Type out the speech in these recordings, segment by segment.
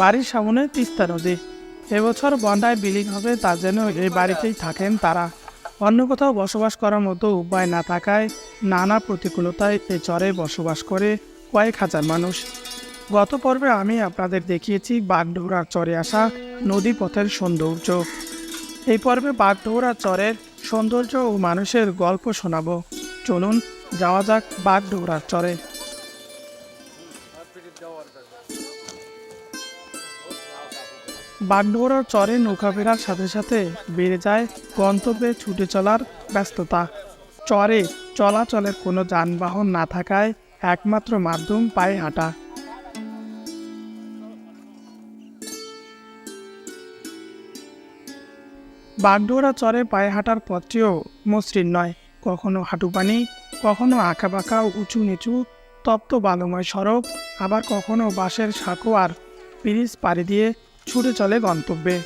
বাড়ির সামনে তিস্তা নদী। এবছর বন্যায় বিলীন হবে তা যেন এই বাড়িতেই থাকেন তারা। অন্য কোথাও বসবাস করার মতো উপায় না থাকায় নানা প্রতিকূলতায় এই চরে বসবাস করে কয়েক হাজার মানুষ। গত পর্বে আমি আপনাদের দেখিয়েছি বাগডোহরার চরে আসা নদী পথের সৌন্দর্য। এই পর্বে বাগডোহরা চরের সৌন্দর্য ও মানুষের গল্প শোনাবো। চলুন, যাওয়া যাক বাগডোহরার চরে। বাগডোহরার চরে নৌকা ফেরার সাথে সাথে বেড়ে যায় গন্তব্যে ছুটে চলার ব্যস্ততা। চরে চলাচলের কোনো যানবাহন না থাকায় একমাত্র মাধ্যম পায়ে হাঁটা। বাগডোহরা চরে পায়ে হাঁটার পথটিও মসৃণ নয়। কখনো হাঁটু পানি, কখনো আঁকাবাঁকা উঁচু নিচু, তপ্ত বালুময় সড়ক, আবার কখনো বাঁশের সাঁকো আর ব্রিজ পাড়ি দিয়ে ছুটে চলে গন্তব্যে।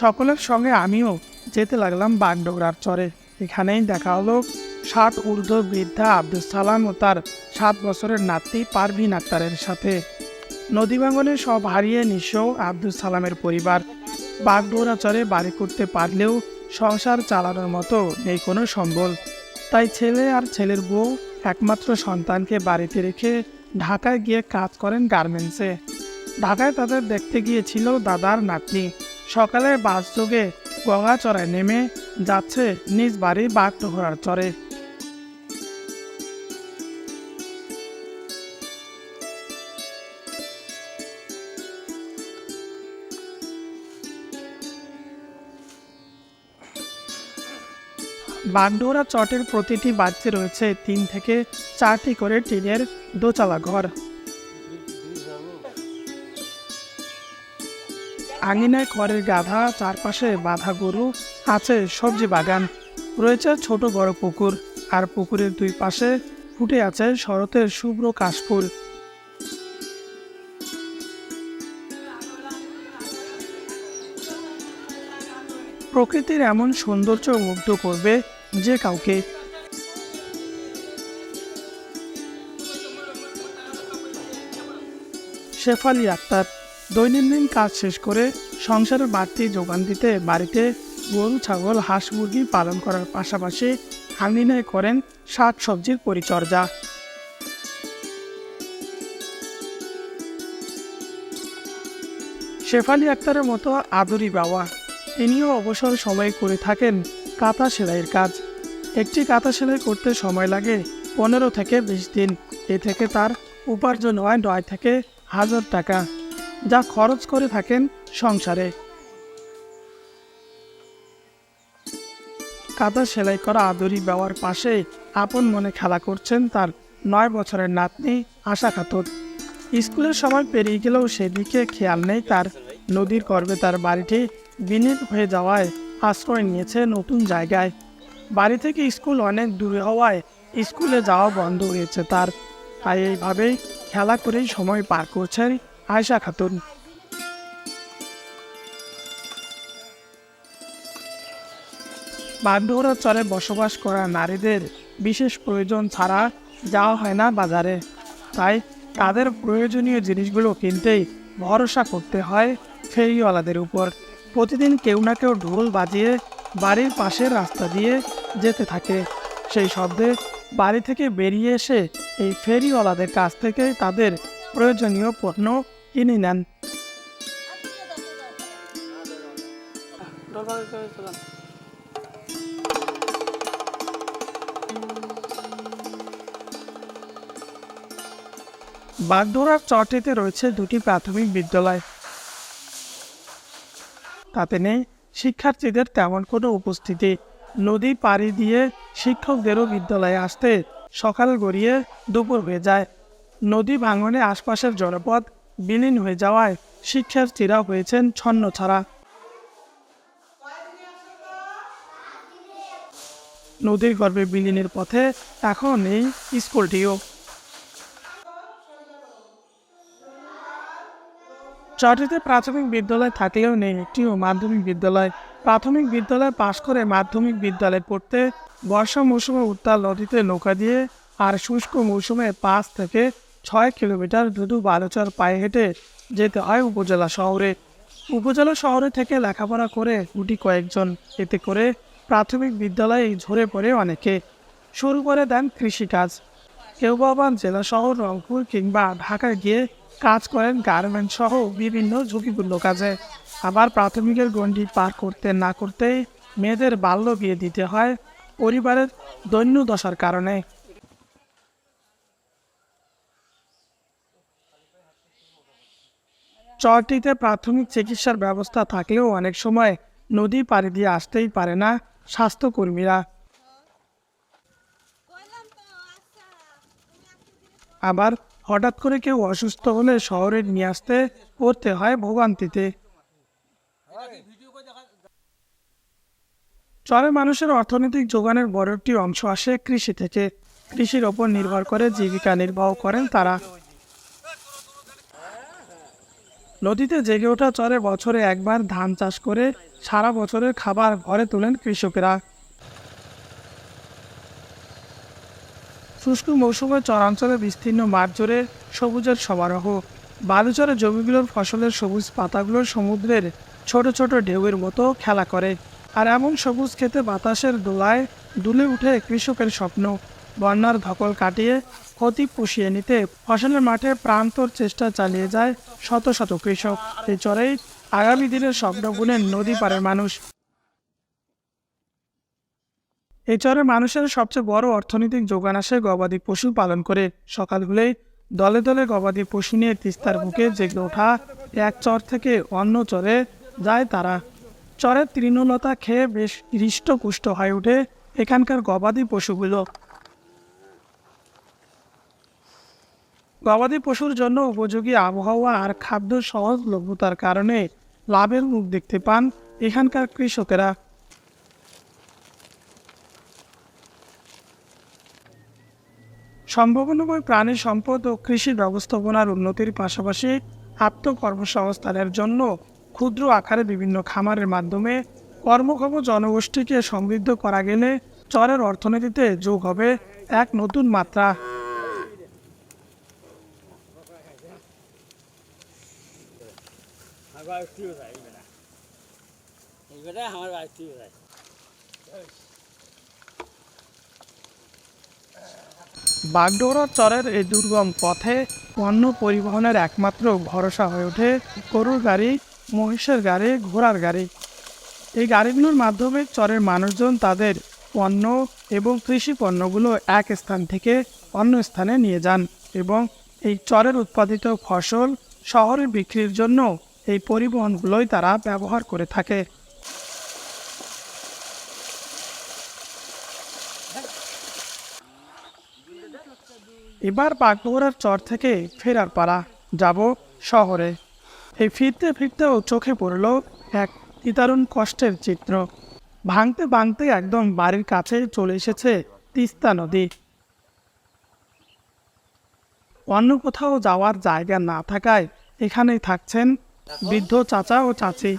সকলের সঙ্গে আমিও যেতে লাগলাম বাগডোগরার চরে। এখানেই দেখা হলো ষাট ঊর্ধ্ব বৃদ্ধা আব্দুল সালাম ও তার সাত বছরের নাতি পারভিন আক্তারের সাথে। নদী ভাঙনে সব হারিয়ে নিঃস্ব আব্দুল সালামের পরিবার। বাগডোরা চরে বাড়ি করতে পারলেও সংসার চালানোর মতো নেই কোনো সম্বল। তাই ছেলে আর ছেলের বউ একমাত্র সন্তানকে বাড়িতে রেখে ঢাকায় গিয়ে কাজ করেন গার্মেন্টসে। ঢাকায় তাদের দেখতে গিয়েছিল দাদার নাতনি। সকালে বাস যোগে গঙ্গাচড়ায় নেমে যাচ্ছে নিজ বাড়ি বাগডোহরার চরে। বাগডোরা চটের প্রতিটি বাড়িতে রয়েছে তিন থেকে চারটি করে টিনের দোচালা ঘর। আঙিনায় খড়ের গাধা, চারপাশে বাঁধা গরু, আছে সবজি বাগান। রয়েছে ছোট বড় পুকুর আর পুকুরের দুই পাশে ফুটে আছে শরতের শুভ্র কাশফুল। প্রকৃতির এমন সৌন্দর্য মুগ্ধ করবে যে কাউকে শেফালি আক্তার দৈনন্দিন কাজ শেষ করে সংসারের বাড়তি যোগান দিতে বাড়িতে গরু, ছাগল, হাঁস, মুরগি পালন করার পাশাপাশি আঙিনায় করেন শাক সবজির পরিচর্যা। শেফালি আক্তারের মতো আদরি বাবা তিনিও অবসর সময় করে থাকেন কাঁথা সেলাইয়ের কাজ। একটি কাঁথা সেলাই করতে সময় লাগে পনেরো থেকে বিশ দিন। এ থেকে তার উপার্জন হয় নয় থেকে হাজার টাকা, যা খরচ করে থাকেন সংসারে। কাঁথা সেলাই করা আদরি বাবার পাশে আপন মনে খেলা করছেন তার নয় বছরের নাতনি আশা খাতুন। স্কুলের সময় পেরিয়ে গেলেও সেদিকে খেয়াল নেই তার। নদীর গর্ভে তার বাড়িটি বিলীন হয়ে যাওয়ায় আশ্রয় নিয়েছে নতুন জায়গায়। বাড়ি থেকে স্কুল অনেক দূরে হওয়ায় স্কুলে যাওয়া বন্ধ হয়েছে তার। তাই এইভাবেই খেলা করেই সময় পার করছেন আয়শা খাতুন। বাগডোহরা চরে বসবাস করা নারীদের বিশেষ প্রয়োজন ছাড়া যাওয়া হয় না বাজারে। তাই তাদের প্রয়োজনীয় জিনিসগুলো কিনতেই ভরসা করতে হয় ফেরিওয়ালাদের উপর। প্রতিদিন কেউ না কেউ ঢোল বাজিয়ে বাড়ির পাশের রাস্তা দিয়ে যেতে থাকে। সেই শব্দে বাড়ি থেকে বেরিয়ে এসে এই ফেরিওয়ালাদের কাছ থেকে তাদের প্রয়োজনীয় পণ্য কিনে নেন। বাগডোরার চরটিতে রয়েছে দুটি প্রাথমিক বিদ্যালয়। তাতে নেই শিক্ষার্থীদের তেমন কোনো উপস্থিতি। নদী পাড়ি দিয়ে শিক্ষকদেরও বিদ্যালয়ে আসতে সকাল গড়িয়ে দুপুর হয়ে যায়। নদী ভাঙনে আশপাশের জনপদ বিলীন হয়ে যাওয়ায় শিক্ষার্থীরা হয়েছেন ছন্ন ছাড়া নদীর গর্ভে বিলীনের পথে এখন এই স্কুলটিও। চরটিতে প্রাথমিক বিদ্যালয় থাকলেও নেই, একটিও মাধ্যমিক বিদ্যালয়। প্রাথমিক বিদ্যালয় পাশ করে মাধ্যমিক বিদ্যালয়ে পড়তে বর্ষা মৌসুমে উত্তাল নদীতে নৌকা দিয়ে আর শুষ্ক মৌসুমে পাঁচ থেকে ছয় কিলোমিটার দুদু বালুচর পায়ে হেঁটে যেতে হয় উপজেলা শহরে। উপজেলা শহরে থেকে লেখাপড়া করে গুটি কয়েকজন। এতে করে প্রাথমিক বিদ্যালয়ে ঝরে পড়ে অনেকে। শুরু করে দেন কৃষিকাজ। কেউ আবার জেলা শহর রংপুর কিংবা ঢাকায় গিয়ে কাজ করেন গার্মেন্ট সহ বিভিন্ন ঝুঁকিপূর্ণ কাজে। আবার প্রাথমিকের গণ্ডি পার করতে না করতেই মেয়েদের বাল্য বিয়ে দিতে হয় পরিবারের দৈন্য দশার কারণে। চরটিতে প্রাথমিক চিকিৎসার ব্যবস্থা থাকলেও অনেক সময় নদী পাড়ি দিয়ে আসতেই পারে না স্বাস্থ্যকর্মীরা। আবার হঠাৎ করে কেউ অসুস্থ হলে শহরে নিয়ে আসতে পড়তে হয় ভোগান্তিতে। চরে মানুষের অর্থনৈতিক যোগানের বড় একটি অংশ আসে কৃষি থেকে। কৃষির ওপর নির্ভর করে জীবিকা নির্বাহ করেন তারা। নদীতে জেগে ওঠা চরে বছরে একবার ধান চাষ করে সারা বছরের খাবার ঘরে তোলেন কৃষকেরা। শুষ্ক মৌসুমে চরাঞ্চলে বিস্তীর্ণ মাঠ জুড়ে সবুজের সমারোহ। বালুচরে জমিগুলোর ফসলের সবুজ পাতাগুলো সমুদ্রের ছোট ছোট ঢেউয়ের মতো খেলা করে। আর এমন সবুজ খেতে বাতাসের দোলায় দুলে উঠে কৃষকের স্বপ্ন। বন্যার ধকল কাটিয়ে ক্ষতি পুষিয়ে নিতে ফসলের মাঠে প্রান্তর চেষ্টা চালিয়ে যায় শত শত কৃষক। এই চরেই আগামী দিনের স্বপ্ন বুনেন নদী পাড়ের মানুষ। এই চরে মানুষের সবচেয়ে বড় অর্থনৈতিক যোগান আসে গবাদি পশু পালন করে। সকাল হলেই দলে দলে গবাদি পশু নিয়ে তিস্তার বুকে জেগে ওঠা এক চর থেকে অন্য চরে যায় তারা। চরের তৃণলতা খেয়ে বেশ হৃষ্টপুষ্ট হয়ে ওঠে এখানকার গবাদি পশুগুলো। গবাদি পশুর জন্য উপযোগী আবহাওয়া আর খাদ্য সহজলভ্যতার কারণে লাভের মুখ দেখতে পান এখানকার কৃষকেরা। সম্ভাবনাময় প্রাণী সম্পদ ও কৃষি ব্যবস্থাপনার উন্নতির পাশাপাশি আত্মকর্মসংস্থানের জন্য ক্ষুদ্র আকারে বিভিন্ন খামারের মাধ্যমে কর্মক্ষম জনগোষ্ঠীকে সমৃদ্ধ করা গেলে চরের অর্থনীতিতে যোগ হবে এক নতুন মাত্রা। আমার বাগডোরা চরের এই দুর্গম পথে পণ্য পরিবহনের একমাত্র ভরসা হয়ে ওঠে গরুর গাড়ি, মহিষের গাড়ি, ঘোড়ার গাড়ি। এই গাড়িগুলোর মাধ্যমে চরের মানুষজন তাদের পণ্য এবং কৃষি পণ্যগুলো এক স্থান থেকে অন্য স্থানে নিয়ে যান এবং এই চরের উৎপাদিত ফসল শহরে বিক্রির জন্য এই পরিবহনগুলোই তারা ব্যবহার করে থাকে। এবার বাগডোগরার চর থেকে ফেরার পাড়া যাব শহরে। এই ফিরতে ফিরতেও চোখে পড়ল এক তিতারুণ কষ্টের চিত্র। ভাঙতে ভাঙতে একদম বাড়ির কাছে চলে এসেছে তিস্তা নদী। অন্য কোথাও যাওয়ার জায়গা না থাকায় এখানেই থাকছেন বৃদ্ধ চাচা ও চাচি।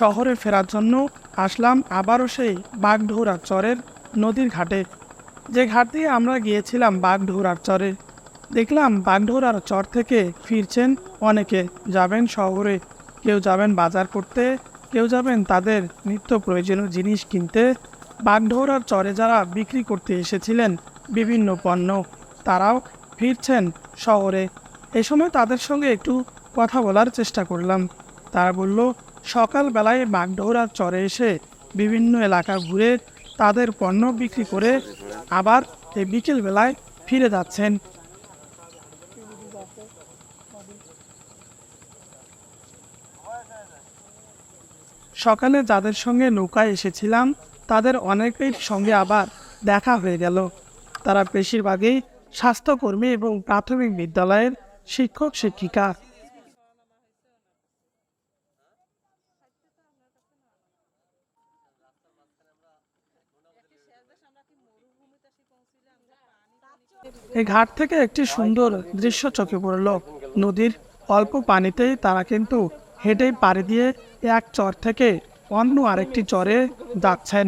শহরে ফেরার জন্য আসলাম আবারও সেই বাগডোহরার চরের নদীর ঘাটে। যে ঘাট দিয়ে আমরা গিয়েছিলাম বাগডোহরার চরে। দেখলাম বাগডোহরার চর থেকে ফিরছেন অনেকে। যাবেন শহরে, কেউ যাবেন বাজার করতে, কেউ যাবেন তাদের নিত্য প্রয়োজনীয় জিনিস কিনতে। বাগডোহরার চরে যারা বিক্রি করতে এসেছিলেন বিভিন্ন পণ্য, তারাও ফিরছেন শহরে। এ সময় তাদের সঙ্গে একটু কথা বলার চেষ্টা করলাম। তারা বলল সকালবেলায় বাগডোহরার চরে এসে বিভিন্ন এলাকা ঘুরে তাদের পণ্য বিক্রি করে আবার এই বিকেলবেলায় ফিরে যাচ্ছেন। সকালে যাদের সঙ্গে নৌকায় এসেছিলাম, তাদের অনেকের সঙ্গে আবার দেখা হয়ে গেল। তারা বেশিরভাগই স্বাস্থ্যকর্মী এবং প্রাথমিক বিদ্যালয়ের শিক্ষক শিক্ষিকা এই ঘাট থেকে একটি সুন্দর দৃশ্য চোখে পড়ল। নদীর অল্প পানিতেই তারা কিন্তু হেঁটেই পাড়ি দিয়ে এক চর থেকে অন্য আরেকটি চরে যাচ্ছেন।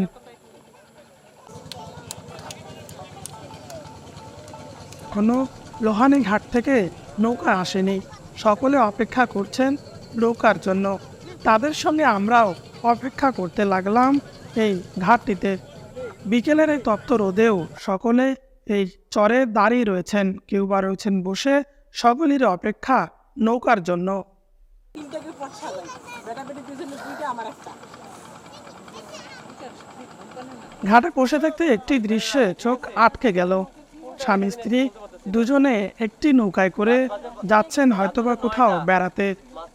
কোনো লোহানি ঘাট থেকে নৌকা আসেনি। সকলে অপেক্ষা করছেন নৌকার জন্য। তাদের সঙ্গে আমরাও অপেক্ষা করতে লাগলাম এই ঘাটটিতে। বিকেলের এই তপ্ত রোদেও সকলে এই চরে দাঁড়িয়ে রয়েছেন, কেউ বা রয়েছেন বসে সকলের অপেক্ষা নৌকার জন্য। ঘাটে বসে থাকতে একটি দৃশ্যে চোখ আটকে গেল। স্বামী, স্ত্রী দুজনে একটি নৌকায় করে যাচ্ছেন হয়তোবা কোথাও বেড়াতে।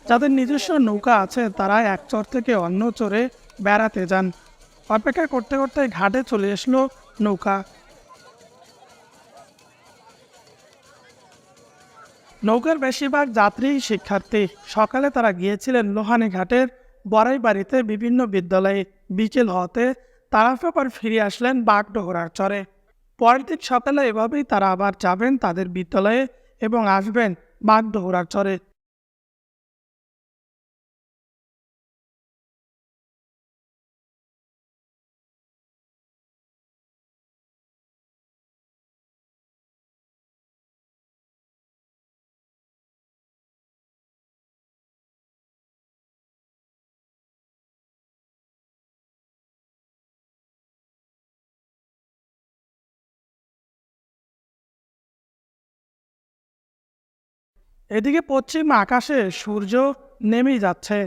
যাদের নিজস্ব নৌকা আছে, তারা এক চর থেকে অন্য চরে বেড়াতে যান। অপেক্ষা করতে করতে ঘাটে চলে আসলো নৌকা। নৌকার বেশিরভাগ যাত্রী শিক্ষার্থী। সকালে তারা গিয়েছিলেন লোহানী ঘাটের বড়াই বাড়িতে বিভিন্ন বিদ্যালয়ে। বিকেল হতে তারা আবার ফিরে আসলেন বাগডোহরার চরে। পরের দিন সকালে এভাবেই তারা আবার যাবেন তাদের বিদ্যালয়ে এবং আসবেন বাগডোহরার চরে। এদিকে পশ্চিম আকাশে সূর্য নেমেই যাচ্ছে।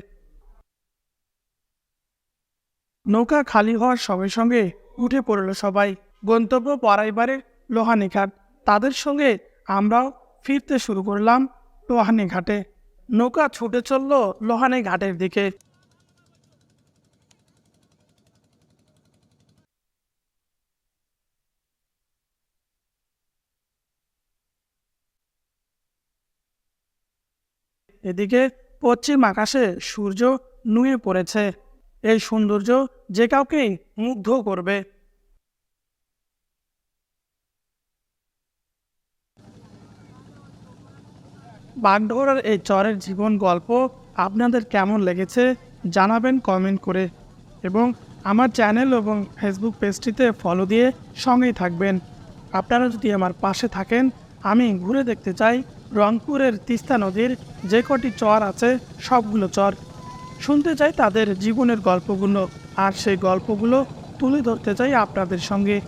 নৌকা খালি হওয়ার সঙ্গে সঙ্গে উঠে পড়ল সবাই। গন্তব্য পরাইবারে লোহানি ঘাট তাদের সঙ্গে আমরাও ফিরতে শুরু করলাম লোহানি ঘাটে নৌকা ছুটে চলল লোহানি ঘাটের দিকে। এদিকে পশ্চিম আকাশে সূর্য নুয়ে পড়েছে। এই সৌন্দর্য যে কাউকেই মুগ্ধ করবে। বাগডোহরার এই চরের জীবন গল্প আপনাদের কেমন লেগেছে জানাবেন কমেন্ট করে এবং আমার চ্যানেল এবং ফেসবুক পেজটিতে ফলো দিয়ে সঙ্গেই থাকবেন। আপনারা যদি আমার পাশে থাকেন, আমি ঘুরে দেখতে চাই রংপুরের তিস্তা নদীর যে কটি চর আছে, সবগুলো চর। শুনতে চাই তাদের জীবনের গল্পগুলো, আর সেই গল্পগুলো তুলে ধরতে চাই আপনাদের সঙ্গে।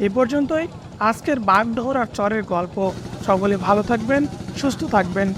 এ পর্যন্তই। আজকের বাগডোহরার চরের গল্প। সকলে ভালো থাকবেন, সুস্থ থাকবেন।